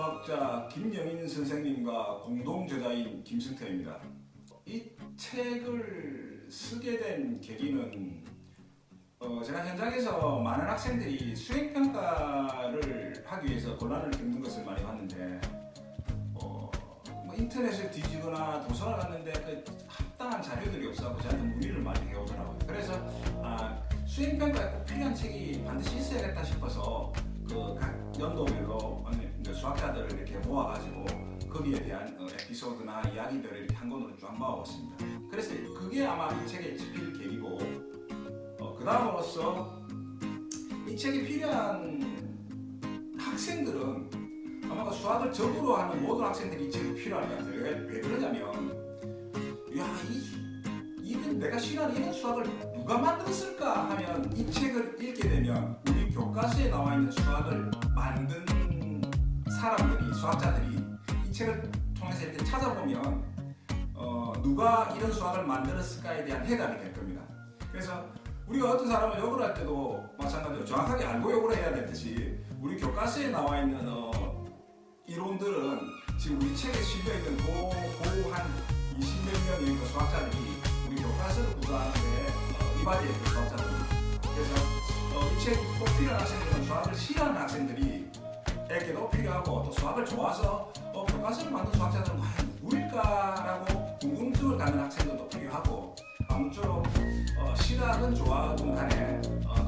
아, 김영인 선생님과 공동 저자인 김승태입니다. 이 책을 쓰게 된 계기는 어, 제가 현장에서 많은 학생들이 수행 평가를 하기 위해서 곤란을 겪는 것을 많이 봤는데 어, 뭐 인터넷을 뒤지거나 도서관 갔는데 그 합당한 자료들이 없어서 저한테 문의를 많이 해오더라고요. 그래서 아, 수행 평가에 꼭 필요한 책이 반드시 있어야겠다 싶어서 그각 이제 수학자들을 이렇게 모아가지고 거기에 대한 어, 에피소드나 이야기들을 이렇게 한 권으로 쫙 모아봤습니다. 그래서 그게 아마 이 책에 집필 계기고 어, 그 다음으로써 이 책이 필요한 학생들은 아마 그 수학을 적으로 하는 모든 학생들이 이 책이 필요할 것 같아요. 왜, 왜 그러냐면 야, 이, 수- 이런 내가 싫어하는 이런 수학을 누가 만들었을까 하면 이 책을 읽게 되면 우리 교과서에 나와 있는 수학을 만든 사람들이 수학자들이 이 책을 통해서 이렇게 찾아보면 어, 누가 이런 수학을 만들었을까에 대한 해답이 될 겁니다. 그래서 우리가 어떤 사람을 욕을 할 때도 마찬가지로 정확하게 알고 욕을 해야 되듯이 우리 교과서에 나와 있는 어, 이론들은 지금 우리 책에 실려 있는 고한 20몇 명의 그 수학자들이 우리 교과서를 구성하는데 어, 이바지의 그 수학자들 그래서 어, 이 책이 꼭 필요한 학생들은 수학을 싫어하는 학생들이 에게도 필요하고 또 수학을 좋아서 어, 교과서를 만든 수학자들은 과연 누구일까라고 궁금증을 갖는 학생들도 필요하고 아무쪼록 어, 싫어하든 좋아하든 간에 어,